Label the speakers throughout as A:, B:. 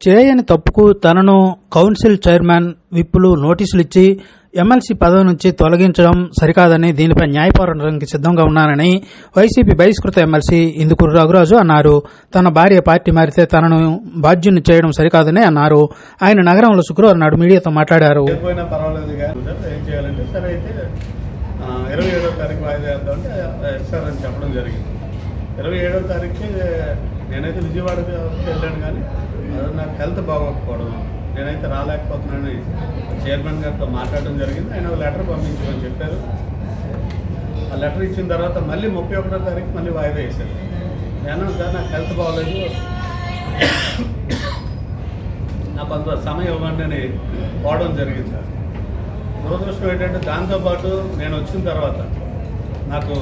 A: చేయని తప్పుకు తనను కౌన్సిల్ చైర్మన్ విప్పులు నోటీసులు ఇచ్చి ఎమ్మెల్సీ పదవి నుంచి తొలగించడం సరికాదని దీనిపై న్యాయ సిద్ధంగా ఉన్నానని వైసీపీ బహిష్కృత ఎమ్మెల్సీ ఇందుకూరు రఘురాజు అన్నారు. తన భార్య పార్టీ మారితే తనను బాధ్యుని చేయడం సరికాదని అన్నారు. ఆయన నగరంలో శుక్రవారం నాడు మీడియాతో మాట్లాడారు.
B: ఇరవై ఏడో తారీఖు నేనైతే విజయవాడకి వెళ్ళాను కానీ నాకు హెల్త్ బాగోకపోవడం నేనైతే రాలేకపోతున్నానని చైర్మన్ గారితో మాట్లాడడం జరిగింది. ఆయన ఒక లెటర్ పంపించమని చెప్పారు. ఆ లెటర్ ఇచ్చిన తర్వాత మళ్ళీ ముప్పై ఒకటో తారీఖు మళ్ళీ వాయిదా వేశారు. నేను సార్ నాకు హెల్త్ బాగోలేదు. నాకు కొంత సమయం ఇవ్వండి అని పోవడం జరిగింది సార్. దురదృష్టం ఏంటంటే దాంతోపాటు నేను వచ్చిన తర్వాత నాకు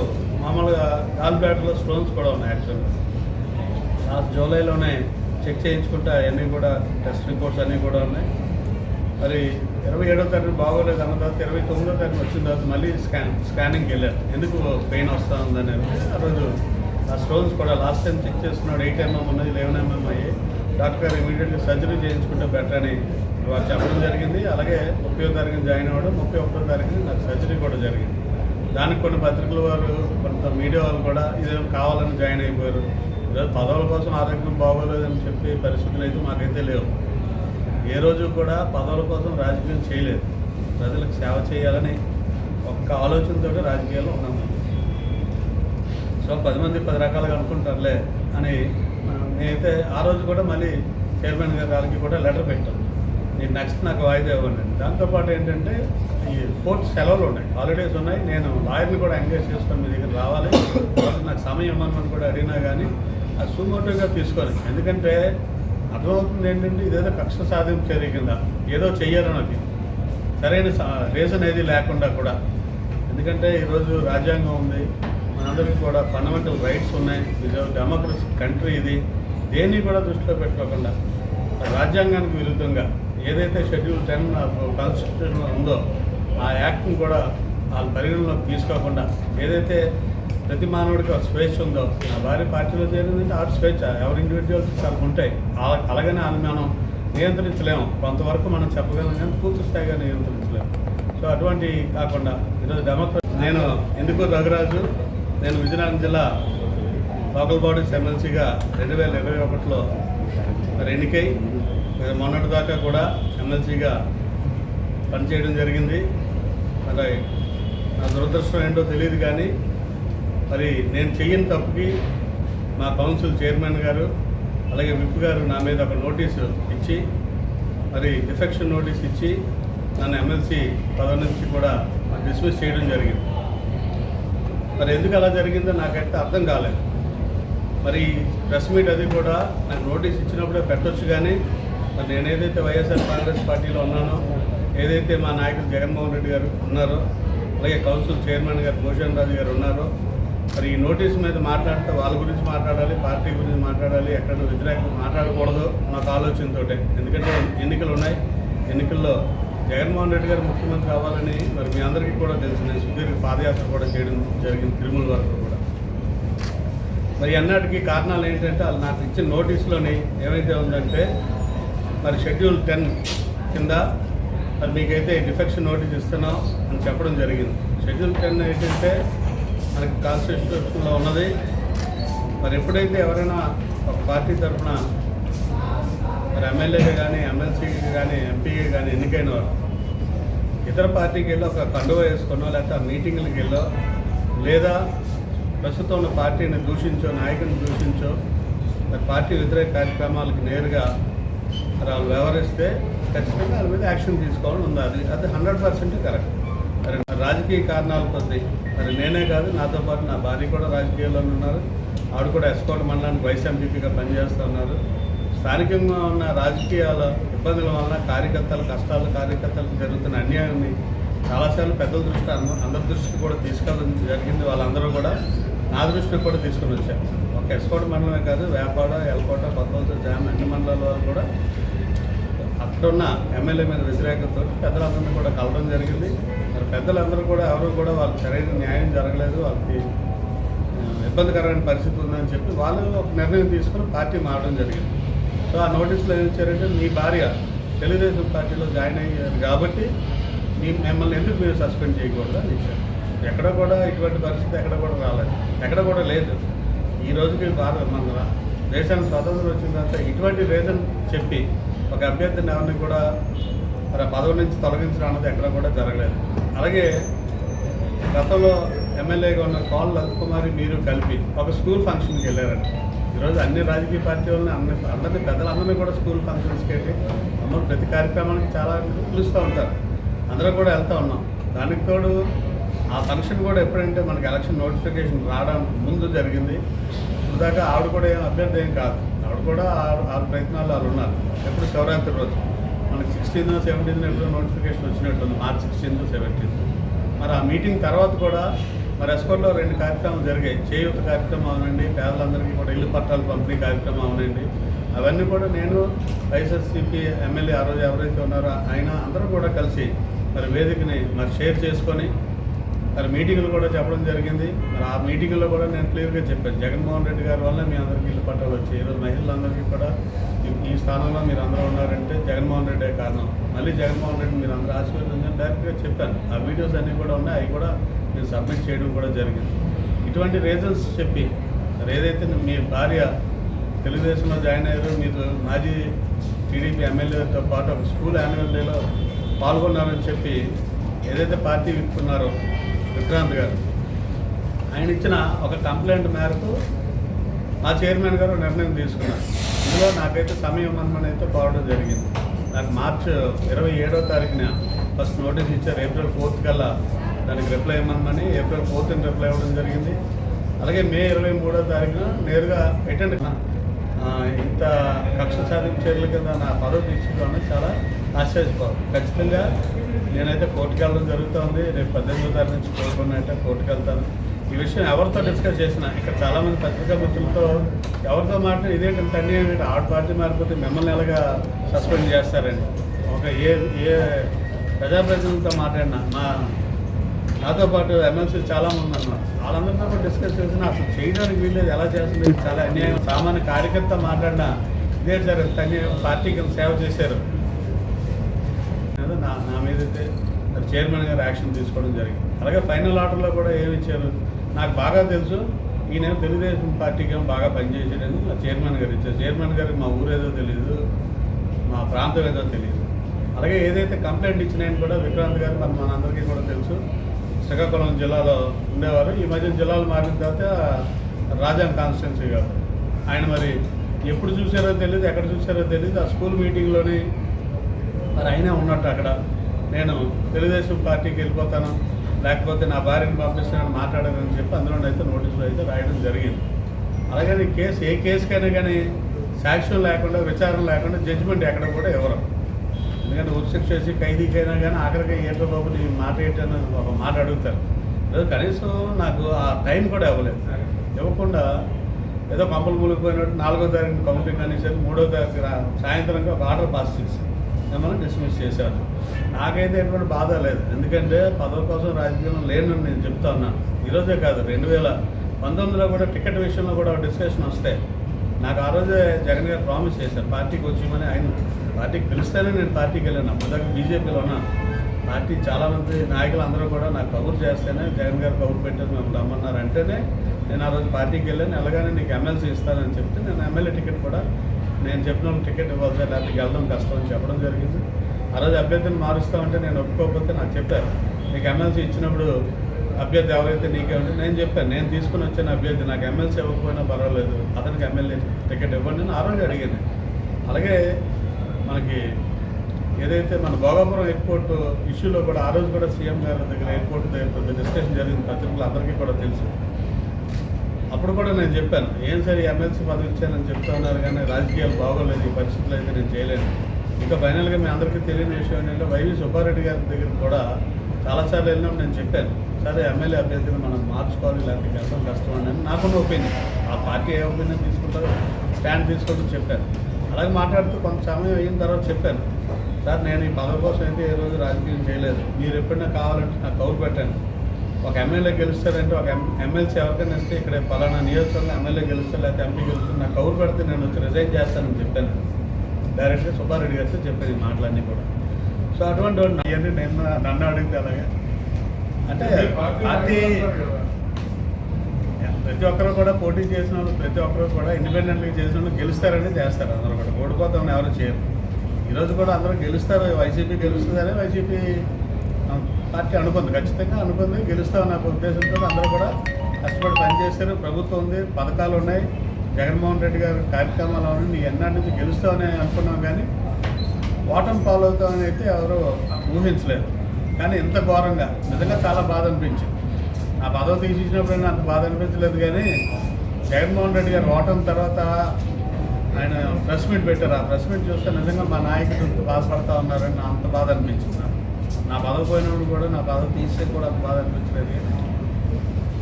B: మామూలుగా కాల్బ్లాడర్లో స్టోన్స్ కూడా ఉన్నాయి యాక్చువల్గా లాస్ట్ జూలైలోనే చెక్ చేయించుకుంటే అవన్నీ కూడా టెస్ట్ రిపోర్ట్స్ అన్నీ కూడా ఉన్నాయి. మరి ఇరవై ఏడో తారీఖు బాగోలేదు అన్న తర్వాత ఇరవై తొమ్మిదో తారీఖు వచ్చిన తర్వాత మళ్ళీ స్కాన్ స్కానింగ్కి వెళ్ళారు ఎందుకు పెయిన్ వస్తూ ఉందని ఆ రోజు ఆ స్టోన్స్ కూడా లాస్ట్ టైం చెక్ చేసుకున్నాడు ఎయిట్ ఎంఎం ఉన్నది లెవెన్ ఎంఎం అయ్యి డాక్టర్ గారు ఇమీడియట్గా సర్జరీ చేయించుకుంటే బెటర్ అని వారు చెప్పడం జరిగింది. అలాగే ముప్పై తారీఖున జాయిన్ అవ్వడం ముప్పై ఒకటో తారీఖున నాకు సర్జరీ కూడా జరిగింది. దానికి కొన్ని పత్రికల వారు కొంత మీడియా వాళ్ళు కూడా ఇదేం కావాలని జాయిన్ అయిపోయారు. ఈరోజు పదవుల కోసం ఆరోగ్యం బాగోలేదని చెప్పే పరిస్థితులు అయితే మాకైతే లేవు. ఏ రోజు కూడా పదవుల కోసం రాజకీయం చేయలేదు. ప్రజలకు సేవ చేయాలని ఒక్క ఆలోచనతో రాజకీయాల్లో ఉన్నాము సో పది మంది పది రకాలుగా అనుకుంటారులే అని నేనైతే ఆ రోజు కూడా మళ్ళీ చైర్మన్ గారికి కూడా లెటర్ పెట్టాను. నేను నెక్స్ట్ నాకు వాయిదా ఇవ్వండి దాంతోపాటు ఏంటంటే ఈ కోర్టు సెలవులు ఉన్నాయి. హాలిడేస్ ఉన్నాయి. నేను లాయర్ని కూడా ఎంగేజ్ చేసుకొని మీ దగ్గర రావాలి. నాకు సమయం ఇవ్వమని కూడా అడిగినా కానీ అది తీసుకోవాలి. ఎందుకంటే అర్థమవుతుంది ఏంటంటే ఇదేదో కక్ష సాధింపు చర్య కింద ఏదో చెయ్యాలని నాకు సరైన రీజన్ ఏది లేకుండా కూడా. ఎందుకంటే ఈరోజు రాజ్యాంగం ఉంది. మనందరికీ కూడా ఫండమెంటల్ రైట్స్ ఉన్నాయి. ఇది డెమోక్రసీ కంట్రీ ఇది. దేన్ని కూడా దృష్టిలో పెట్టుకోకుండా రాజ్యాంగానికి విరుద్ధంగా ఏదైతే షెడ్యూల్ టెన్ కాన్స్టిట్యూషన్ ఉందో ఆ యాక్ట్ని కూడా వాళ్ళ పరిగణలోకి తీసుకోకుండా ఏదైతే ప్రతి మానవుడికి ఒక స్వేచ్ఛ ఉందో. నా భార్య పార్టీలో చేరిందంటే ఆ స్వేచ్ఛ. ఎవరి ఇండివిజువల్స్ వాళ్ళకి ఉంటాయి. అలా- అలాగనే అది మనం నియంత్రించలేము. కొంతవరకు మనం చెప్పగలం కానీ పూర్తి స్థాయిగా నియంత్రించలేము. సో అటువంటి కాకుండా ఈరోజు డెమోక్రసీ నేను ఎందుకు రఘురాజు నేను విజయనగరం జిల్లా లోకల్ బాడీస్ ఎమ్మెల్సీగా రెండు వేల ఇరవై ఒకటిలో మరి ఎన్నికై మొన్నటి దాకా కూడా ఎమ్మెల్సీగా పనిచేయడం జరిగింది. మరి నా దురదృష్టం ఏంటో తెలియదు కానీ మరి నేను చెయ్యని తప్పుకి మా కౌన్సిల్ చైర్మన్ గారు అలాగే విప్ గారు నా మీద ఒక నోటీసు ఇచ్చి మరి డిఫెక్షన్ నోటీస్ ఇచ్చి నన్ను ఎమ్మెల్సీ పదవి నుంచి కూడా డిస్మిస్ చేయడం జరిగింది. మరి ఎందుకు అలా జరిగిందో నాకైతే అర్థం కాలేదు. మరి ప్రెస్ మీట్ అది కూడా నాకు నోటీస్ ఇచ్చినప్పుడే పెట్టొచ్చు కానీ మరి నేను ఏదైతే వైఎస్ఆర్ కాంగ్రెస్ పార్టీలో ఉన్నానో ఏదైతే మా నాయకుడు జగన్మోహన్ రెడ్డి గారు ఉన్నారో అలాగే కౌన్సిల్ చైర్మన్ గారు భూషణ్ రాజు గారు ఉన్నారో మరి ఈ నోటీస్ మీద మాట్లాడితే వాళ్ళ గురించి మాట్లాడాలి పార్టీ గురించి మాట్లాడాలి ఎక్కడ వ్యతిరేకంగా మాట్లాడకూడదు నాకు ఆలోచనతో ఎందుకంటే ఎన్నికలు ఉన్నాయి. ఎన్నికల్లో జగన్మోహన్ రెడ్డి గారు ముఖ్యమంత్రి అవ్వాలని మరి మీ అందరికీ కూడా తెలుసు. నేను సుదీర్ఘ పాదయాత్ర కూడా చేయడం జరిగింది తిరుమల వరకు కూడా. మరి అన్నటికీ కారణాలు ఏంటంటే వాళ్ళు నాకు ఇచ్చిన నోటీస్లోని ఏమైతే ఉందంటే మరి షెడ్యూల్ టెన్ కింద మరి మీకైతే డిఫెక్షన్ నోటీస్ ఇస్తున్నాం అని చెప్పడం జరిగింది. షెడ్యూల్ టెన్ ఏంటంటే మనకి కాన్స్టిట్యూషన్లో ఉన్నది. మరి ఎప్పుడైతే ఎవరైనా ఒక పార్టీ తరఫున మరి ఎమ్మెల్యేగా కానీ ఎమ్మెల్సీకి కానీ ఎంపీగా కానీ ఎన్నికైన వారు ఇతర పార్టీకి వెళ్ళి ఒక కండువ వేసుకునో లేకపోతే మీటింగ్లకు వెళ్ళో లేదా ప్రస్తుతం ఉన్న పార్టీని దూషించో నాయకుని దూషించో మరి పార్టీ వ్యతిరేక కార్యక్రమాలకు నేరుగా మరి వాళ్ళు వ్యవహరిస్తే ఖచ్చితంగా వాళ్ళ మీద యాక్షన్ తీసుకోవాలని ఉంది. అది అది హండ్రెడ్ పర్సెంట్ కరెక్ట్. మరి రాజకీయ కారణాల కొద్దీ మరి నేనే కాదు నాతో పాటు నా భార్య కూడా రాజకీయాల్లో ఉన్నారు. ఆవిడ కూడా ఎస్కోట్ మండలానికి వైస్ ఎంపీపీగా పనిచేస్తున్నారు స్థానికంగా ఉన్న రాజకీయాల ఇబ్బందుల వలన కార్యకర్తల కష్టాలు కార్యకర్తలకు జరుగుతున్న అన్యాయాన్ని చాలాసార్లు పెద్దల దృష్టి అందరి దృష్టికి కూడా తీసుకెళ్ళడం జరిగింది వాళ్ళందరూ కూడా. నా దృష్టికి కూడా తీసుకుని వచ్చారు ఒక ఎస్కోట మండలమే కాదు వేపాడ ఎల్కోట కొత్తవలస జామ్ అన్ని మండలాల వారు కూడా అక్కడున్న ఎమ్మెల్యే మీద వ్యతిరేకతతో పెద్దలందరినీ కూడా కలవడం జరిగింది. మరి పెద్దలందరూ కూడా ఎవరు కూడా వాళ్ళకి సరైన న్యాయం జరగలేదు వాళ్ళకి ఇబ్బందికరమైన పరిస్థితి ఉందని చెప్పి వాళ్ళు ఒక నిర్ణయం తీసుకుని పార్టీ మారడం జరిగింది. సో ఆ నోటీసులో ఏం ఇచ్చారంటే మీ భార్య తెలుగుదేశం పార్టీలో జాయిన్ అయ్యారు కాబట్టి మీ మిమ్మల్ని ఎందుకు మీరు సస్పెండ్ చేయకూడదు అని ఇచ్చారు. ఎక్కడ కూడా ఇటువంటి పరిస్థితి ఎక్కడ కూడా రాలేదు. ఎక్కడ కూడా లేదు. ఈ రోజుకి భారత మన దేశానికి స్వాతంత్రం వచ్చిన తర్వాత ఇటువంటి రీజన్ చెప్పి ఒక అభ్యర్థిని ఎవరిని కూడా మరి పదవి నుంచి తొలగించడం అన్నది ఎక్కడ కూడా జరగలేదు. అలాగే గతంలో ఎమ్మెల్యేగా ఉన్న కాల్ లలితకుమారి మీరు కలిపి ఒక స్కూల్ ఫంక్షన్కి వెళ్ళారండి ఈరోజు అన్ని రాజకీయ పార్టీ వాళ్ళని అన్ని అందరినీ పెద్దలందరినీ కూడా స్కూల్ ఫంక్షన్స్కి వెళ్ళి అందరూ ప్రతి కార్యక్రమానికి చాలా పిలుస్తూ ఉంటారు. అందరూ కూడా వెళ్తూ ఉన్నాం. దానికి తోడు ఆ ఫంక్షన్ కూడా ఎప్పుడంటే మనకి ఎలక్షన్ నోటిఫికేషన్ రావడానికి ముందు జరిగింది. ఇప్పుడు దాకా ఆవిడ కూడా ఏం అభ్యర్థి ఏం కాదు. ఆవిడ కూడా ఆరు ప్రయత్నాలు వాళ్ళు ఉన్నారు. ఎప్పుడు శివరాత్రి రోజు. మనకి సిక్స్టీన్ సెవెంటీన్ ఎప్పుడో నోటిఫికేషన్ వచ్చినట్టుంది మార్చ్ సిక్స్టీన్త్ సెవెంటీన్త్ మరి ఆ మీటింగ్ తర్వాత కూడా మరి ఎస్కోట్లో రెండు కార్యక్రమాలు జరిగాయి. చేయూత కార్యక్రమం అవునండి పేదలందరికీ కూడా ఇల్లు పట్టాలు పంపిణీ కార్యక్రమం అవునండి. అవన్నీ కూడా నేను వైఎస్ఆర్సీపీ ఎమ్మెల్యే ఆ రోజు ఎవరైతే ఉన్నారో ఆయన అందరూ కూడా కలిసి మరి వేదికని మరి షేర్ చేసుకొని మరి మీటింగ్లు కూడా చెప్పడం జరిగింది. మరి ఆ మీటింగ్లో కూడా నేను క్లియర్గా చెప్పాను. జగన్మోహన్ రెడ్డి గారి వల్ల మీ అందరికీ ఇల్లు పట్టాలు వచ్చాయి. ఈరోజు మహిళలందరికీ కూడా ఈ- స్థానంలో మీరు అందరూ ఉన్నారంటే జగన్మోహన్ రెడ్డే కారణం. మళ్ళీ జగన్మోహన్ రెడ్డి మీరు అందరూ ఆశీర్వదించని డైరెక్ట్గా చెప్పాను. ఆ వీడియోస్ అన్నీ కూడా ఉన్నాయి. అవి కూడా నేను సబ్మిట్ చేయడం కూడా జరిగింది. ఇటువంటి రీజన్స్ చెప్పి ఏదైతే మీ భార్య తెలుగుదేశంలో జాయిన్ అయ్యారు మీరు మాజీ టీడీపీ ఎమ్మెల్యేతో పాటు ఒక స్కూల్ యాన్యువల్ డేలో పాల్గొన్నారని చెప్పి ఏదైతే పార్టీ విప్పుకున్నారో విక్రాంత్ గారు ఆయన ఇచ్చిన ఒక కంప్లైంట్ మేరకు మా చైర్మన్ గారు నిర్ణయం తీసుకున్నారు. అందులో నాకైతే సమయం ఇవ్వమని అయితే పోవడం జరిగింది. నాకు మార్చ్ ఇరవై ఏడో తారీఖున ఫస్ట్ నోటీస్ ఇచ్చారు. ఏప్రిల్ ఫోర్త్ కల్లా దానికి రిప్లై ఇవ్వమని ఏప్రిల్ ఫోర్త్ రిప్లై ఇవ్వడం జరిగింది. అలాగే మే ఇరవై మూడో తారీఖున నేరుగా ఎటెండ్ ఇంత కక్ష సాధింపు చర్యల కింద నా పదవి తీసుకోవడం చాలా ఆశ్చర్యపోదు ఖచ్చితంగా నేనైతే కోర్టుకు వెళ్ళడం జరుగుతుంది. రేపు పద్దెనిమిదో తారీఖు నుంచి కోరుకున్నట్టే కోర్టుకు వెళ్తాను. ఈ విషయం ఎవరితో డిస్కస్ చేసినా ఇక్కడ చాలామంది పత్రికా మిత్రులతో ఎవరితో మాట్లాడి ఇదేంటి తండ్రి ఏంటంటే ఆడ పార్టీ మారిపోతే మిమ్మల్ని ఎలాగా సస్పెండ్ చేస్తారండి ఒక ఏ ఏ ప్రజాప్రతినిధులతో మాట్లాడినా మా నాతో పాటు ఎమ్మెల్సీ చాలా మంది వాళ్ళందరితో కూడా డిస్కస్ చేసినా అసలు చేయడానికి వీల్లేదు ఎలా చేస్తుంది చాలా అన్యాయం. సామాన్య కార్యకర్త మాట్లాడినా ఇదే సార్ ఇంత పార్టీకి సేవ చేశారు. నా నా మీద అయితే చైర్మన్ గారు యాక్షన్ తీసుకోవడం జరిగింది. అలాగే ఫైనల్ ఆర్డర్లో కూడా ఏమి ఇచ్చారు? నాకు బాగా తెలుసు. ఈయన తెలుగుదేశం పార్టీకి బాగా పనిచేసాడని మా చైర్మన్ గారు ఇచ్చారు. చైర్మన్ గారికి మా ఊరేదో తెలియదు మా ప్రాంతం ఏదో తెలియదు అలాగే ఏదైతే కంప్లైంట్ ఇచ్చినాయని కూడా విక్రాంత్ గారు మన మనందరికీ కూడా తెలుసు. శ్రీకాకుళం జిల్లాలో ఉండేవారు. ఈ మధ్య జిల్లాలు మారిన తర్వాత రాజాం కాన్స్టిట్యున్సీ గారు. ఆయన మరి ఎప్పుడు చూసారో తెలియదు ఎక్కడ చూసారో తెలియదు ఆ స్కూల్ మీటింగ్లోని మరి అయినా ఉన్నట్టు అక్కడ. నేను తెలుగుదేశం పార్టీకి వెళ్ళిపోతాను. లేకపోతే నా భార్యను పంపిస్తానని మాట్లాడానని చెప్పి అందులో అయితే నోటీసులు అయితే రాయడం జరిగింది. అలాగని కేసు ఏ కేసుకైనా కానీ సాక్ష్యం లేకుండా విచారణ లేకుండా జడ్జిమెంట్ ఎక్కడ కూడా ఇవ్వరు. ఎందుకంటే ఉత్శిక్ష చేసి ఖైదీకైనా కానీ ఆఖరికి ఏంటో బాబు నీ మాట ఏంటని ఒక మాట అడుగుతారు. లేదు కనీసం నాకు ఆ టైం కూడా ఇవ్వలేదు. ఇవ్వకుండా ఏదో కంపలు మూలిపోయినట్టు నాలుగో తారీఖు కౌంటింగ్ అనేసరికి మూడో తారీఖు సాయంత్రంగా ఒక ఆర్డర్ పాస్ చేశారు. మిమ్మల్ని డిస్మిస్ చేశారు నాకైతే ఎటువంటి బాధ లేదు. ఎందుకంటే పదవి కోసం రాజకీయంలో లేనని నేను చెప్తా ఉన్నాను. ఈరోజే కాదు రెండు వేల పంతొమ్మిదిలో కూడా టికెట్ విషయంలో కూడా డిస్కషన్ వస్తే నాకు ఆ రోజే జగన్ గారు ప్రామిస్ చేశారు. పార్టీకి వచ్చేయమని ఆయన పార్టీకి పిలిస్తేనే నేను పార్టీకి వెళ్ళాను. అప్పటిదాకా బీజేపీలో ఉన్నాను పార్టీ చాలామంది నాయకులు అందరూ కూడా నాకు కబుర్ చేస్తేనే జగన్ గారు కబుర్ పెట్టారు మేము రమ్మన్నారు అంటేనే నేను ఆ రోజు పార్టీకి వెళ్ళాను. ఎలాగానే నీకు ఎమ్మెల్సీ ఇస్తానని చెప్తే నేను ఎమ్మెల్యే టికెట్ కూడా నేను చెప్పిన టికెట్ ఇవ్వాలి సార్ లేకపోతే వెళ్ళడం కష్టం అని చెప్పడం జరిగింది. ఆ రోజు అభ్యర్థిని మారుస్తామంటే నేను ఒప్పుకోకపోతే నాకు చెప్పారు. నీకు ఎమ్మెల్సీ ఇచ్చినప్పుడు అభ్యర్థి ఎవరైతే నీకే ఉంటే నేను చెప్పాను. నేను తీసుకుని వచ్చిన అభ్యర్థి నాకు ఎమ్మెల్సీ ఇవ్వకపోయినా పర్వాలేదు. అతనికి ఎమ్మెల్యే టికెట్ ఇవ్వండి అని ఆ రోజు అడిగాను. అలాగే మనకి ఏదైతే మన భోగాపురం ఎయిర్పోర్ట్ ఇష్యూలో కూడా ఆ రోజు కూడా సీఎం గారి దగ్గర ఎయిర్పోర్ట్ దగ్గర డిస్కషన్ జరిగింది. పత్రికలు అందరికీ కూడా తెలుసు. అప్పుడు కూడా నేను చెప్పాను ఏం సరే ఎమ్మెల్సీ పదవి ఇచ్చానని చెప్తా ఉన్నారు కానీ రాజకీయాలు బాగోలేదు ఈ పరిస్థితులు అయితే నేను చేయలేను. ఇంకా ఫైనల్గా మీ అందరికీ తెలియని విషయం ఏంటంటే వైవి సుబ్బారెడ్డి గారి దగ్గర కూడా చాలాసార్లు వెళ్ళినప్పుడు నేను చెప్పాను సరే ఎమ్మెల్యే అభ్యర్థిని మనం మార్చుకోవాలి ఇలాంటి కష్టం కష్టం అని నాకున్న ఒపీనియన్. ఆ పార్టీ ఏ ఒపీనియన్ తీసుకుంటారో స్టాండ్ తీసుకుంటూ చెప్పాను. అలాగే మాట్లాడుతూ కొంత సమయం అయిన తర్వాత చెప్పాను సార్ నేను ఈ పదవి కోసం అయితే ఏ రోజు రాజకీయం చేయలేదు మీరు ఎప్పుడైనా కావాలంటే నాకు కౌరు పెట్టండి ఒక ఎమ్మెల్యే గెలుస్తారంటే ఒక ఎం- ఎమ్మెల్సీ ఎవరికైనా ఇస్తే ఇక్కడ పలానా నియోజకవర్గంలో ఎమ్మెల్యే గెలుస్తారు లేకపోతే ఎంపీ గెలుస్తారు నాకు కౌరు పెడితే నేను వచ్చి రిజైన్ చేస్తానని చెప్పాను. డైరెక్ట్గా సుబ్బారెడ్డి గారితో చెప్పేది ఈ మాటలన్నీ కూడా. సో అటువంటి అవన్నీ నేను నన్ను అడిగితే అలాగే. అంటే పార్టీ ప్రతి ఒక్కరు కూడా పోటీ చేసిన వాళ్ళు ప్రతి ఒక్కరు కూడా ఇండిపెండెంట్గా చేసిన వాళ్ళు గెలుస్తారని చేస్తారు అందరూ కూడా. ఓడిపోతామని ఎవరు చేయరు. ఈరోజు కూడా అందరూ గెలుస్తారు వైసీపీ గెలుస్తుందని వైసీపీ పార్టీ అనుకుంది ఖచ్చితంగా అనుకుంది గెలుస్తామని ఒక ఉద్దేశంతో అందరూ కూడా కష్టపడి పనిచేస్తారు ప్రభుత్వం ఉంది పథకాలు ఉన్నాయి. జగన్మోహన్ రెడ్డి గారి కార్యక్రమాలు ఉన్నాయి. నీ ఎన్నాటి నుంచి గెలుస్తామని అనుకున్నాం కానీ ఓటమి పాలవుతామని అయితే ఎవరు ఊహించలేదు. కానీ ఇంత ఘోరంగా నిజంగా చాలా బాధ అనిపించింది. ఆ పదవి తీసినప్పుడైనా అంత బాధ అనిపించలేదు కానీ జగన్మోహన్ రెడ్డి గారు ఓటమి తర్వాత ఆయన ప్రెస్ మీట్ పెట్టారు. ఆ ప్రెస్ మీట్ చూస్తే నిజంగా మా నాయకుడు ఇంత బాధపడతా ఉన్నారని అంత బాధ అనిపించింది నాకు. నా పదవి పోయినప్పుడు కూడా నా పదవి తీస్తే కూడా బాధ అనిపించలేదు.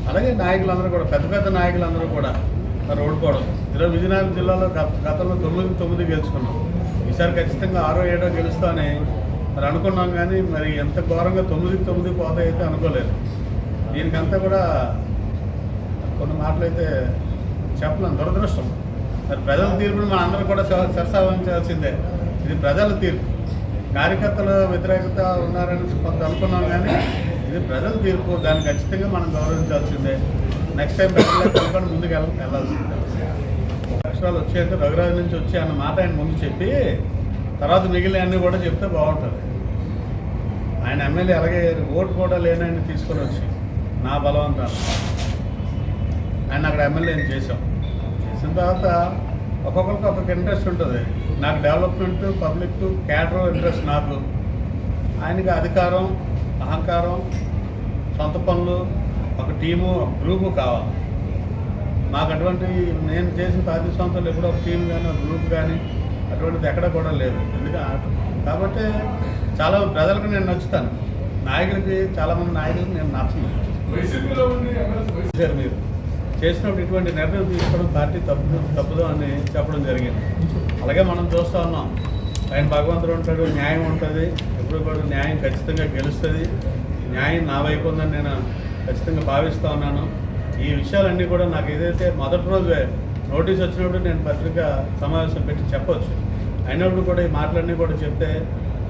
B: అలాగే నాయకులందరూ కూడా పెద్ద పెద్ద నాయకులందరూ కూడా మరి ఓడిపోవడం. ఈరోజు విజయనగరం జిల్లాలో గత- గతంలో తొమ్మిది తొమ్మిది గెలుచుకున్నాం. ఈసారి ఖచ్చితంగా ఆరో ఏడో గెలుస్తామని మరి అనుకున్నాం కానీ మరి ఎంత ఘోరంగా తొమ్మిది తొమ్మిది పోతాయి అయితే అనుకోలేదు. దీనికంతా కూడా కొన్ని మాటలు అయితే చెప్పలేం దురదృష్టం. మరి ప్రజల తీర్పును మన అందరూ కూడా సరసావించాల్సిందే ఇది ప్రజల తీర్పు. కార్యకర్తల వ్యతిరేకత ఉన్నారని కొంత అనుకున్నాం కానీ ఇది ప్రజలు తీర్పు. దాన్ని ఖచ్చితంగా మనం గౌరవించాల్సిందే. నెక్స్ట్ టైం ప్రజలకు ముందుకు వెళ్ళ వెళ్ళాల్సిందే. లక్షణాలు వచ్చేది రఘురాజు నుంచి వచ్చి అన్న మాట ఆయన ముందు చెప్పి తర్వాత మిగిలినవన్నీ కూడా చెప్తే బాగుంటుంది. ఆయన ఎమ్మెల్యే అలాగే ఓటు కూడా లేని తీసుకొని వచ్చి నా బలవంతాన్ని. ఆయన అక్కడ ఎమ్మెల్యేని చేశాం. చేసిన తర్వాత ఒక్కొక్కరికి ఒక్కొక్క ఇంట్రెస్ట్ ఉంటుంది. నాకు డెవలప్మెంట్ పబ్లిక్ క్యాడర్ ఇంట్రెస్ట్ నాకు. ఆయనకి అధికారం అహంకారం సొంత పనులు ఒక టీము ఒక గ్రూపు కావాలి. మాకు అటువంటి నేను చేసిన పది సంవత్సరాలు ఎప్పుడో ఒక టీం కానీ ఒక గ్రూప్ కానీ అటువంటిది ఎక్కడ కూడా లేదు. ఎందుకంటే కాబట్టి చాలా ప్రజలకు నేను నచ్చుతాను. నాయకులకి చాలామంది నాయకులకి నేను నచ్చను. మీరు. చేసినప్పుడు ఇటువంటి నిర్ణయం తీసుకోవడం పార్టీ తప్పు తప్పుదో అని చెప్పడం జరిగింది. అలాగే మనం చూస్తూ ఉన్నాం. ఆయన భగవంతుడు ఉంటాడు న్యాయం ఉంటుంది. ఎప్పుడు కూడా న్యాయం ఖచ్చితంగా గెలుస్తుంది. న్యాయం నా వైపు ఉందని నేను ఖచ్చితంగా భావిస్తూ ఉన్నాను. ఈ విషయాలన్నీ కూడా నాకు ఏదైతే మొదటి రోజే నోటీస్ వచ్చినప్పుడు నేను పత్రిక సమావేశం పెట్టి చెప్పొచ్చు. అయినప్పుడు కూడా ఈ మాటలన్నీ కూడా చెప్తే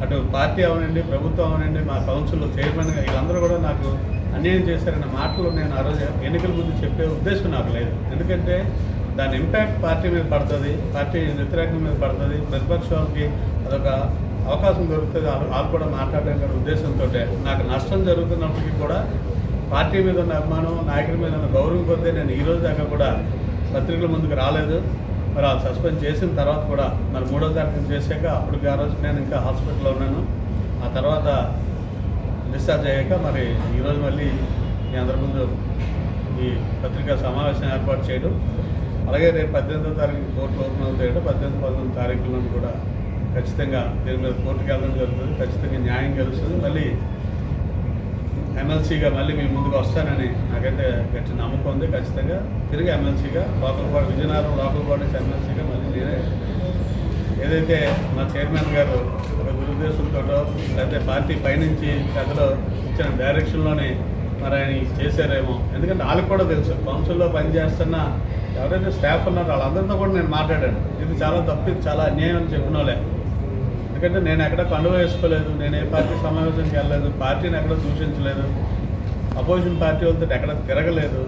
B: అటు పార్టీ అవనండి ప్రభుత్వం అవనండి మా కౌన్సిల్ చైర్మన్గా వీళ్ళందరూ కూడా నాకు అన్యాయం చేశారన్న మాటలు నేను ఆ రోజు ఎన్నికల ముందు చెప్పే ఉద్దేశం నాకు లేదు. ఎందుకంటే దాని ఇంపాక్ట్ పార్టీ మీద పడుతుంది పార్టీ వ్యతిరేకం మీద పడుతుంది. ప్రతిపక్షాలకి అదొక అవకాశం దొరుకుతుంది. వాళ్ళు కూడా మాట్లాడడానికి ఉద్దేశంతో నాకు నష్టం జరుగుతున్నప్పటికీ కూడా పార్టీ మీద ఉన్న అభిమానం నాయకుడి మీద ఉన్న గౌరవం కొద్దీ నేను ఈ రోజు దాకా కూడా పత్రికల ముందుకు రాలేదు. మరి ఆ సస్పెండ్ చేసిన తర్వాత కూడా మరి మూడో తారీఖు చేశాక అప్పటికి ఆ రోజు నేను ఇంకా హాస్పిటల్లో ఉన్నాను. ఆ తర్వాత డిశ్చార్జ్ అయ్యాక మరి ఈరోజు మళ్ళీ మీ అందరి ముందు ఈ పత్రికా సమావేశం ఏర్పాటు చేయడం అలాగే రేపు పద్దెనిమిదో తారీఖు కోర్టు ఓపెన్ అవుతాయంటే పద్దెనిమిది పంతొమ్మిది తారీఖులను కూడా ఖచ్చితంగా దీని మీద కోర్టుకి వెళ్ళడం జరుగుతుంది. ఖచ్చితంగా న్యాయం గెలుస్తుంది మళ్ళీ ఎమ్మెల్సీగా మళ్ళీ మీ ముందుకు వస్తానని నాకైతే గట్టి నమ్మకం ఉంది. ఖచ్చితంగా తిరిగి ఎమ్మెల్సీగా local body Vizianagaram local bodies ఎమ్మెల్సీగా మళ్ళీ నేనే ఏదైతే మా చైర్మన్ గారు ఒక దురుద్దేశంతో లేకపోతే పార్టీ పైనుంచి పెద్దలు ఇచ్చిన డైరెక్షన్లోనే మరి ఆయన చేశారేమో. ఎందుకంటే వాళ్ళకి కూడా తెలుసు కౌన్సిల్లో పనిచేస్తున్న ఎవరైతే స్టాఫ్ ఉన్నారో వాళ్ళందరితో కూడా నేను మాట్లాడాను. ఇది చాలా తప్పు ఇది చాలా అన్యాయం అని చెప్పినోలే ఎందుకంటే నేను ఎక్కడ పండుగ వేసుకోలేదు నేను ఏ పార్టీ సమావేశానికి వెళ్ళలేదు పార్టీని ఎక్కడ దూషించలేదు అపోజిషన్ పార్టీ వాళ్ళతో ఎక్కడ తిరగలేదు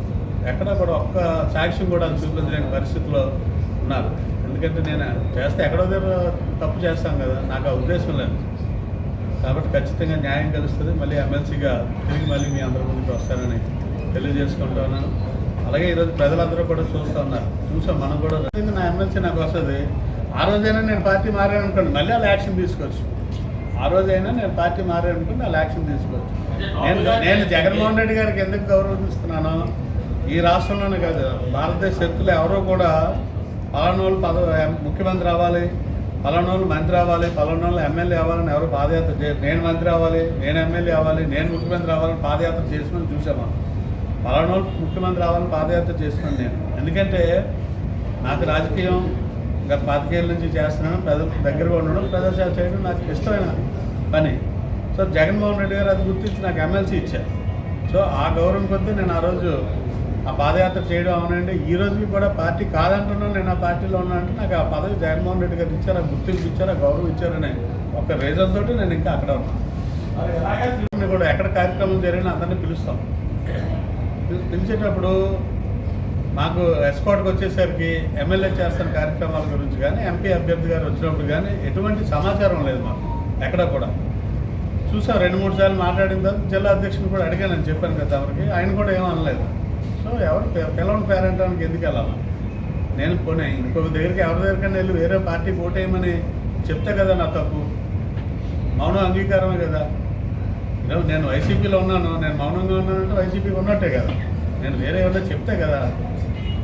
B: ఎక్కడ కూడా ఒక్క సాక్ష్యం కూడా చూపించలేని పరిస్థితిలో ఉన్నారు. ఎందుకంటే నేను చేస్తే ఎక్కడో దగ్గర తప్పు చేస్తాను కదా నాకు ఆ ఉద్దేశం లేదు. కాబట్టి ఖచ్చితంగా న్యాయం కలుస్తుంది మళ్ళీ ఎమ్మెల్సీగా తిరిగి మళ్ళీ మీ అందరి ముందుకు వస్తానని తెలియజేసుకుంటున్నాను అలాగే ఈరోజు ప్రజలందరూ కూడా చూస్తూ ఉన్నారు. చూసాం మనం కూడా నా ఎమ్మెల్సీ నాకు వస్తుంది? ఆ రోజైనా నేను పార్టీ మారాను అనుకోండి మళ్ళీ వాళ్ళు యాక్షన్ తీసుకోవచ్చు. ఆ రోజైనా నేను పార్టీ మారాను అనుకోండి వాళ్ళు యాక్షన్ తీసుకోవచ్చు. నేను నేను జగన్మోహన్ రెడ్డి గారికి ఎందుకు గౌరవిస్తున్నాను? ఈ రాష్ట్రంలోనే కాదు భారతదేశ శక్తులు ఎవరో కూడా పలానోళ్ళు పదవి ముఖ్యమంత్రి అవ్వాలి. పలానోళ్ళు మంత్రి అవ్వాలి పలానోళ్ళు ఎమ్మెల్యే అవ్వాలని ఎవరు పాదయాత్ర చేయరు నేను మంత్రి అవ్వాలి నేను ఎమ్మెల్యే అవ్వాలి నేను ముఖ్యమంత్రి అవ్వాలని పాదయాత్ర చేసుకుని చూసాము పలానోళ్ళు ముఖ్యమంత్రి అవ్వాలని పాదయాత్ర చేసుకున్నాను నేను. ఎందుకంటే నాకు రాజకీయం గత పాతికేళ్ళ నుంచి చేస్తున్నాను ప్రజల దగ్గరగా ఉండడం ప్రజాసేవ చేయడం నాకు ఇష్టమైన పని. సో జగన్మోహన్ రెడ్డి గారు అది గుర్తించి నాకు ఎమ్మెల్సీ ఇచ్చారు. సో ఆ గౌరవం కొద్దీ నేను ఆ రోజు ఆ పాదయాత్ర చేయడం అవునండి. ఈ రోజుకి కూడా పార్టీ కాదంటున్నాను నేను ఆ పార్టీలో ఉన్నా అంటే నాకు ఆ పదవి జగన్మోహన్ రెడ్డి గారు ఇచ్చారు ఆ గుర్తింపు ఇచ్చారు ఆ గౌరవం ఇచ్చారనే ఒక రీజన్ తోటి నేను ఇంకా అక్కడ ఉన్నాను నేను కూడా ఎక్కడ కార్యక్రమం జరిగినా అందరినీ పిలుస్తాం. పిలి- పిలిచేటప్పుడు మాకు ఎస్కాట్కి వచ్చేసరికి ఎమ్మెల్యే చేస్తున్న కార్యక్రమాల గురించి కానీ ఎంపీ అభ్యర్థి గారు వచ్చినప్పుడు కానీ ఎటువంటి సమాచారం లేదు మాకు ఎక్కడ కూడా. చూసాం రెండు మూడు సార్లు మాట్లాడిన తర్వాత జిల్లా అధ్యక్షుని కూడా అడిగానని చెప్పాను కదా ఆయన కూడా ఏమీ అనలేదు ఎవరు పి- పేరంటానికి ఎందుకు వెళ్ళాలి? నేను పోనీ ఇంకొక దగ్గరికి ఎవరి దగ్గరికైనా వెళ్ళి వేరే పార్టీ ఓటేయమని చెప్తే కదా నా తప్పు. మౌనం అంగీకారమే కదా. ఈరోజు నేను వైసీపీలో ఉన్నాను. నేను మౌనంగా ఉన్నానంటే వైసీపీకి ఉన్నట్టే కదా. నేను వేరే ఏమన్నా చెప్తే కదా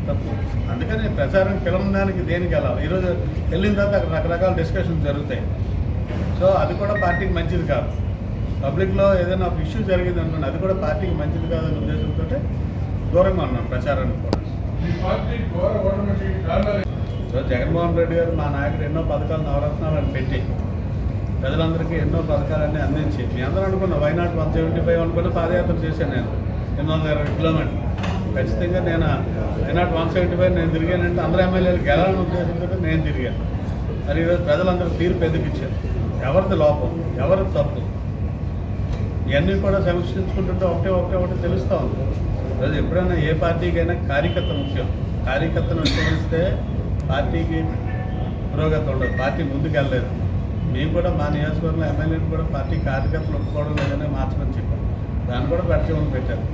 B: తప్పు. అందుకని ప్రచారం పిలవడానికి దేనికి వెళ్ళాలి? ఈరోజు వెళ్ళిన తర్వాత అక్కడ రకరకాల డిస్కషన్స్ జరుగుతాయి. సో అది కూడా పార్టీకి మంచిది కాదు. పబ్లిక్లో ఏదైనా ఒక ఇష్యూ జరిగింది అనుకోండి అది కూడా పార్టీకి మంచిది కాదనే ఉద్దేశంతో దూరంగా ఉన్నాం ప్రచారానికి కూడా. జగన్మోహన్ రెడ్డి గారు మా నాయకుడు ఎన్నో పథకాలు నవరత్నాలను పెట్టి ప్రజలందరికీ ఎన్నో పథకాలన్నీ అందించి మీ అందరూ అనుకున్న వైనాట్ వన్ సెవెంటీ ఫైవ్ అనుకుని పాదయాత్ర చేశాను నేను ఎనిమిది వందల ఇరవై కిలోమీటర్లు. ఖచ్చితంగా నేను వైనాట్ వన్ సెవెంటీ ఫైవ్ నేను తిరిగానంటే అందరూ ఎమ్మెల్యేలు గెలాలని ఉద్దేశంతో నేను తిరిగాను. మరి ఈరోజు ప్రజలందరూ తీర్పు ఎందుకు ఇచ్చారు ఎవరిది లోపం ఎవరిది తప్పు? ఇవన్నీ కూడా సమీక్షించుకుంటుంటే ఒకటే ఒకటే ఒకటి తెలుస్తూ ఉంది. ఈరోజు ఎప్పుడైనా ఏ పార్టీకైనా కార్యకర్త ముఖ్యం. కార్యకర్తను విస్మరిస్తే పార్టీకి పురోగతి ఉండదు. పార్టీ ముందుకెళ్ళలేదు. మేము కూడా మా నియోజకవర్గంలో ఎమ్మెల్యేని కూడా పార్టీ కార్యకర్తలు ఒప్పుకోవడం లేదనే మార్చమని చెప్పారు. దాన్ని కూడా పరిచయం పెట్టారు.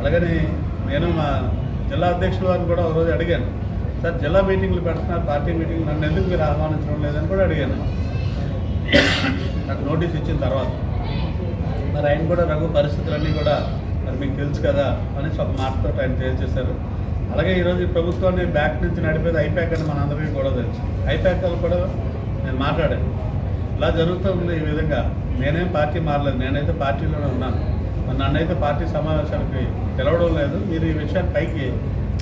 B: అలాగని నేను మా జిల్లా అధ్యక్షుల వారిని కూడా ఒకరోజు అడిగాను. సార్ జిల్లా మీటింగ్లు పెడుతున్నారు. పార్టీ మీటింగ్లు నన్ను ఎందుకు మీరు ఆహ్వానించడం లేదని కూడా అడిగాను. నాకు నోటీస్ ఇచ్చిన తర్వాత. మరి ఆయన కూడా రఘు పరిస్థితులన్నీ కూడా మరి మీకు తెలుసు కదా అని ఒక మాటతో ఆయన తేల్చేశారు. అలాగే ఈరోజు ఈ ప్రభుత్వాన్ని బ్యాక్ నుంచి నడిపేది ఐపాక్ అని మనందరికీ కూడా తెలుసు. ఐప్యాక్ వాళ్ళు కూడా నేను మాట్లాడాను. ఇలా జరుగుతుంది ఈ విధంగా. నేనేం పార్టీ మారలేదు. నేనైతే పార్టీలోనే ఉన్నాను. మరి నన్నైతే పార్టీ సమావేశానికి పిలవడం లేదు. మీరు ఈ విషయాన్ని పైకి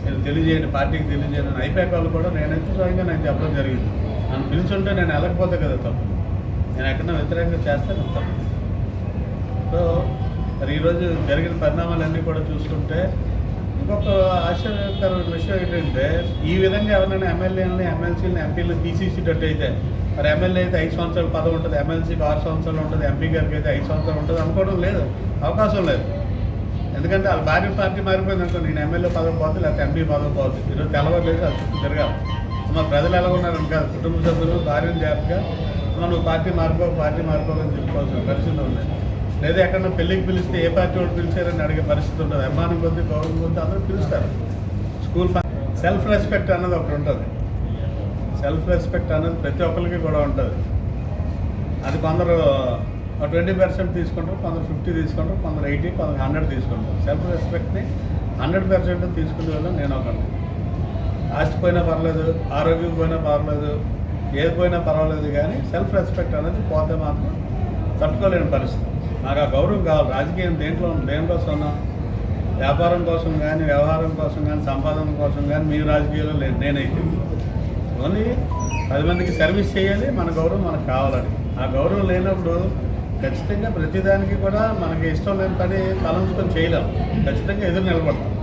B: మీరు తెలియజేయండి పార్టీకి తెలియజేయండి అని ఐపాక్ వాళ్ళు కూడా నేనైతే స్వయంగా నేను చెప్పడం జరిగింది. నన్ను పిలుచుంటే నేను వెళ్ళకపోతే కదా తప్పు. నేను ఎక్కడన్నా వ్యతిరేకంగా చేస్తే నేను తప్పు. సో మరి ఈరోజు జరిగిన పరిణామాలన్నీ కూడా చూసుకుంటే ఇంకొక ఆశ్చర్యకరమైన విషయం ఏంటంటే ఈ విధంగా ఎవరైనా ఎమ్మెల్యేలని ఎమ్మెల్సీలని ఎంపీలు తీసేసేటట్టు అయితే మరి ఎమ్మెల్యే అయితే ఐదు సంవత్సరాల పదవి ఉంటుంది ఎమ్మెల్సీకి ఆరు సంవత్సరాలు ఉంటుంది ఎంపీ గారికి అయితే ఐదు సంవత్సరాలు ఉంటుంది అనుకోవడం లేదు అవకాశం లేదు. ఎందుకంటే వాళ్ళ భార్య పార్టీ మారిపోయింది అనుకో నేను ఎమ్మెల్యే పదవి పోతుంది లేకపోతే ఎంపీ పదవి పోతుంది ఈరోజు తెల్లవారు అది చుట్టూ తిరగాలి. మా ప్రజలు ఎలా ఉన్నారు కాదు కుటుంబ సభ్యులు భార్యను జాగ్రత్తగా "అమ్మా, నువ్వు పార్టీ మారిపో పార్టీ మారిపోకని చెప్పుకోవాల్సిన పరిస్థితులు ఉన్నాయి. లేదా ఎక్కడన్నా పెళ్ళికి పిలిస్తే ఏ పార్టీ వాళ్ళు పిలిచారని అడిగే పరిస్థితి ఉంటుంది. అభిమానం కొద్ది గౌరవం కొద్ది అందరూ పిలుస్తారు. స్కూల్ సెల్ఫ్ రెస్పెక్ట్ అన్నది ఒకటి ఉంటుంది. సెల్ఫ్ రెస్పెక్ట్ అన్నది ప్రతి ఒక్కరికి కూడా ఉంటుంది. అది కొందరు ట్వంటీ పర్సెంట్ తీసుకుంటారు కొందరు ఫిఫ్టీ తీసుకుంటారు కొందరు ఎయిటీ కొందరు హండ్రెడ్ తీసుకుంటారు. సెల్ఫ్ రెస్పెక్ట్ని హండ్రెడ్ పర్సెంట్ తీసుకునే వల్ల నేను ఒకటి ఆస్తి పోయినా పర్లేదు ఆరోగ్యం పోయినా పర్లేదు ఏది పోయినా పర్వాలేదు కానీ సెల్ఫ్ రెస్పెక్ట్ అనేది పోతే మాత్రం తట్టుకోలేని పరిస్థితి. నాకు ఆ గౌరవం కావాలి. రాజకీయం దేంట్లో దేనికోసం ఉన్నాం వ్యాపారం కోసం కానీ వ్యవహారం కోసం కానీ సంపాదన కోసం కానీ మీ రాజకీయాల్లో లేదు. నేనైతే. ఓన్లీ పది మందికి సర్వీస్ చేయాలి. మన గౌరవం మనకు కావాలని. ఆ గౌరవం లేనప్పుడు ఖచ్చితంగా ప్రతిదానికి కూడా మనకి ఇష్టం లేని పని తలంచుకొని చేయలేం. ఖచ్చితంగా ఎదురు నిలబడతాం.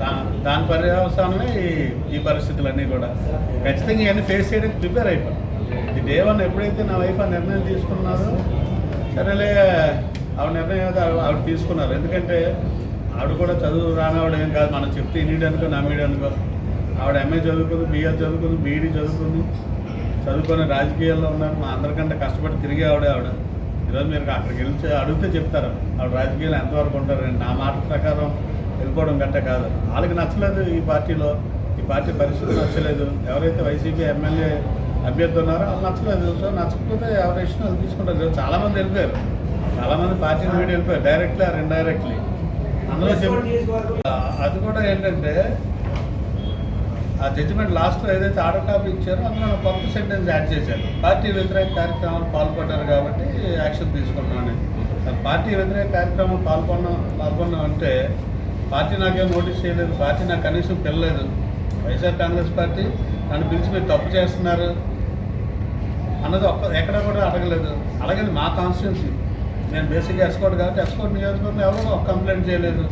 B: దా- దాని పర్యవసానమే ఈ ఈ పరిస్థితులన్నీ కూడా. ఖచ్చితంగా ఇవన్నీ ఫేస్ చేయడానికి ప్రిపేర్ అయిపోయాం ఈ డే ఎప్పుడైతే నా వైఫ్ ఆ నిర్ణయం తీసుకున్నారో సరేలే ఆవిడ నిర్ణయం ఏదో ఆవిడ తీసుకున్నారు. ఎందుకంటే ఆవిడ కూడా చదువు రానివాడు ఏం కాదు. మనం చెప్తే ఇన్నిడు అనుకో నమ్మిడు అనుకో. ఆవిడ ఎంఏ చదువుకుంది బిఏ చదువుకుంది బీఈడీ చదువుకుంది. చదువుకొని రాజకీయాల్లో ఉన్నారు. మా అందరికంటే కష్టపడి తిరిగి ఆవిడ ఆవిడ. ఈరోజు మీరు అక్కడికి వెళ్ళి అడిగితే చెప్తారు. ఆవిడ రాజకీయాలు ఎంతవరకు ఉంటారు నా మాట ప్రకారం వెళ్ళిపోవడం గట్ట కాదు. వాళ్ళకి నచ్చలేదు ఈ పార్టీలో. ఈ పార్టీ పరిస్థితి నచ్చలేదు. ఎవరైతే వైసీపీ ఎమ్మెల్యే అభ్యర్థి ఉన్నారో వాళ్ళు నచ్చలేదు. సో నచ్చకపోతే ఎవరి ఇష్టం అది తీసుకుంటారు చాలామంది వెళ్ళిపోయారు. చాలామంది పార్టీని వీడి వెళ్ళిపోయారు. డైరెక్ట్లీ ఆర్ ఇండైరెక్ట్లీ అందులో అది కూడా ఏంటంటే ఆ జడ్జిమెంట్ లాస్ట్లో ఏదైతే ఆర్డర్ కాపీ ఇచ్చారో అందులో కొత్త సెంటెన్స్ యాడ్ చేశారు. పార్టీ వ్యతిరేక కార్యక్రమాలు పాల్పడ్డారు కాబట్టి యాక్షన్ తీసుకున్నాను పార్టీ వ్యతిరేక కార్యక్రమం పాల్గొన్నాం పాల్గొన్నాం అంటే పార్టీ నాకేం నోటీస్ చేయలేదు. పార్టీ నాకు కనీసం పిల్లలేదు వైఎస్ఆర్ కాంగ్రెస్ పార్టీ నన్ను పిలిచి మీరు తప్పు చేస్తున్నారు. అన్నది ఒక్క ఎక్కడ కూడా అడగలేదు. అలాగని మా కాన్స్టిట్యున్సీ నేను బేసిక్గా ఎస్కోట్ కాబట్టి ఎస్కోట్ నియోజకవర్గం ఎవరో ఒక కంప్లైంట్ చేయలేదు.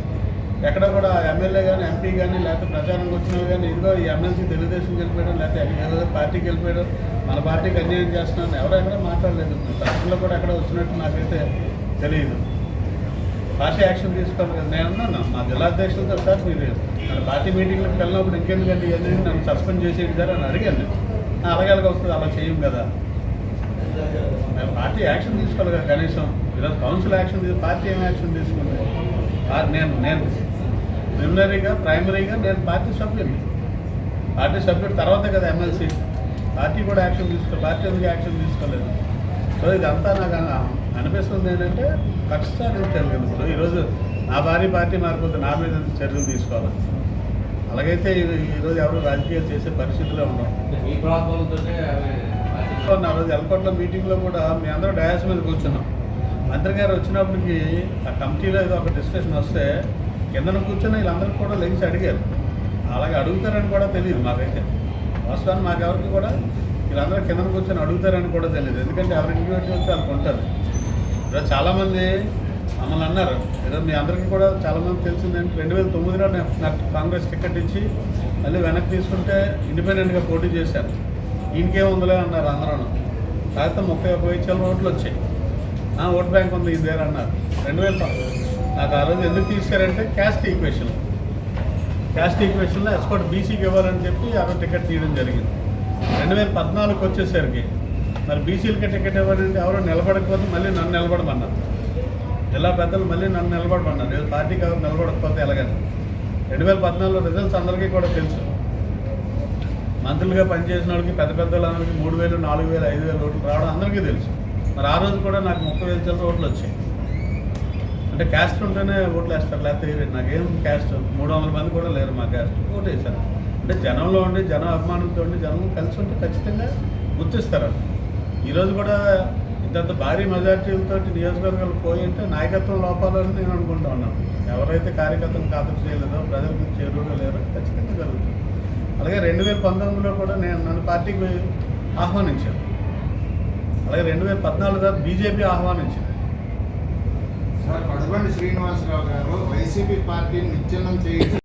B: ఎక్కడ కూడా ఎమ్మెల్యే కానీ ఎంపీ కానీ లేకపోతే ప్రచారంకి వచ్చినా కానీ ఇదిగో ఈ ఎమ్మెల్సీ తెలుగుదేశం వెళ్ళిపోయడం లేకపోతే ఏదో పార్టీకి వెళ్ళిపోయడం మన పార్టీకి అన్యాయం చేస్తున్నాను ఎవరు ఎక్కడ మాట్లాడలేదు. పత్రికలో కూడా ఎక్కడ వచ్చినట్టు నాకైతే తెలియదు. పార్టీ యాక్షన్ తీసుకోవాలి కదా. నేను అన్నాను మా జిల్లా అధ్యక్షులతో సార్ మీరు పార్టీ మీటింగ్లకు వెళ్ళినప్పుడు ఇంకెందుకంటే ఇవన్నీ నన్ను సస్పెండ్ చేసేది సార్ అని అడిగాను నేను. అలాగే వస్తుంది అలా చేయం కదా. పార్టీ యాక్షన్ తీసుకోవాలి కదా కనీసం. ఈరోజు కౌన్సిల్ యాక్షన్ తీసు పార్టీ ఏం యాక్షన్ తీసుకుంది? నేను నేను. ప్రిలిమినరీగా ప్రైమరీగా నేను పార్టీ సభ్యుడిని. పార్టీ సభ్యుడు తర్వాత కదా ఎమ్మెల్సీ. పార్టీ కూడా యాక్షన్ తీసుకో పార్టీ ఎందుకు యాక్షన్ తీసుకోలేదు? సో ఇదంతా నాకు అనిపిస్తుంది ఏంటంటే ఖచ్చితంగా సాధించాలి ఇప్పుడు ఈరోజు నా భారీ పార్టీ మారిపోతే నా మీద చర్యలు తీసుకోవాలి? అలాగైతే ఈ- ఈరోజు ఎవరు రాజకీయాలు చేసే పరిస్థితిలో ఉన్నాం.
C: మీ ప్రాబ్లంతోనే
B: రోజు మీటింగ్లో కూడా మీ అందరూ డయాస్ మీద కూర్చున్నాం. మంత్రి గారు వచ్చినప్పటికి ఆ కమిటీలో ఏదో ఒక డిస్కషన్ వస్తే కిందన కూర్చొని వీళ్ళందరూ కూడా లెగిసి అడిగారు. అలాగే అడుగుతారని కూడా తెలియదు మాకైతే. వాస్తవాన్ని మాకెవరికి కూడా వీళ్ళందరూ కిందన కూర్చొని అడుగుతారని కూడా తెలియదు. ఎందుకంటే ఎవరి ఇంటి వచ్చి వాళ్ళకి ఉంటారు ఈరోజు చాలామంది మమ్మల్ని అన్నారు. ఏదో మీ అందరికీ కూడా చాలామంది తెలిసిందంటే? రెండు వేల తొమ్మిదిలో నాకు నాకు కాంగ్రెస్ టికెట్ ఇచ్చి మళ్ళీ వెనక్కి తీసుకుంటే ఇండిపెండెంట్గా పోటీ చేశాను ఈయనకే ఉందిలే అన్నారు అందరూ కాకపోతే ముప్పై ఒక వెయ్యి చిల్లర ఓట్లు వచ్చాయి. ఆ, ఓట్ బ్యాంక్ ఉంది ఇది వేరే అన్నారు. రెండు వేల నాకు ఆ రోజు ఎందుకు తీశారంటే క్యాస్ట్ ఈక్వేషన్. క్యాస్ట్ ఈక్వేషన్లో ఎక్స్పర్ట్ బీసీకి ఇవ్వాలని చెప్పి ఆ రోజు టికెట్ తీయడం జరిగింది. రెండు వేల పద్నాలుగుకి వచ్చేసరికి మరి బీసీలకి టికెట్ ఇవ్వాలంటే ఎవరో నిలబడకపోతే మళ్ళీ నన్ను నిలబడమన్నారు. జిల్లా పెద్దలు మళ్ళీ నన్ను నిలబడమన్నారు. నేను పార్టీకి ఎవరు నిలబడకపోతే ఎలాగని. రెండు వేల పద్నాలుగులో రిజల్ట్స్ అందరికీ కూడా తెలుసు. మంత్రులుగా పనిచేసిన వాళ్ళకి పెద్ద పెద్ద వాళ్ళందరికీ మూడు వేలు నాలుగు వేలు ఐదు వేలు ఓట్లు రావడం అందరికీ తెలుసు. మరి ఆ రోజు కూడా నాకు ముప్పై వేలు చిల్లర ఓట్లు వచ్చాయి. అంటే క్యాస్ట్ ఉంటేనే ఓట్లు వేస్తారు లేకపోతే నాకేం క్యాస్ట్? మూడు వందల మంది కూడా లేరు మా క్యాస్ట్. ఓటు వేశారు అంటే జనంలో ఉండి జన అభిమానంతో ఉండి జనం కలిసి ఉంటే ఖచ్చితంగా గుర్తిస్తారు. ఈరోజు కూడా ఇంతంత భారీ మెజార్టీలతో నియోజకవర్గాలు పోయి అంటే నాయకత్వం లోపాలని నేను అనుకుంటా ఉన్నాను. ఎవరైతే కార్యకర్తలు ఖాతరు చేయలేదో ప్రజలకు చేరువగా లేరో ఖచ్చితంగా జరుగుతుంది. అలాగే రెండు వేల పంతొమ్మిదిలో కూడా నేను నన్ను పార్టీకి ఆహ్వానించాను అలాగే రెండు వేల పద్నాలుగులో బీజేపీ ఆహ్వానించింది.
D: సార్ పడబండి శ్రీనివాసరావు గారు వైసీపీ పార్టీని విచ్ఛిన్నం చేయించారు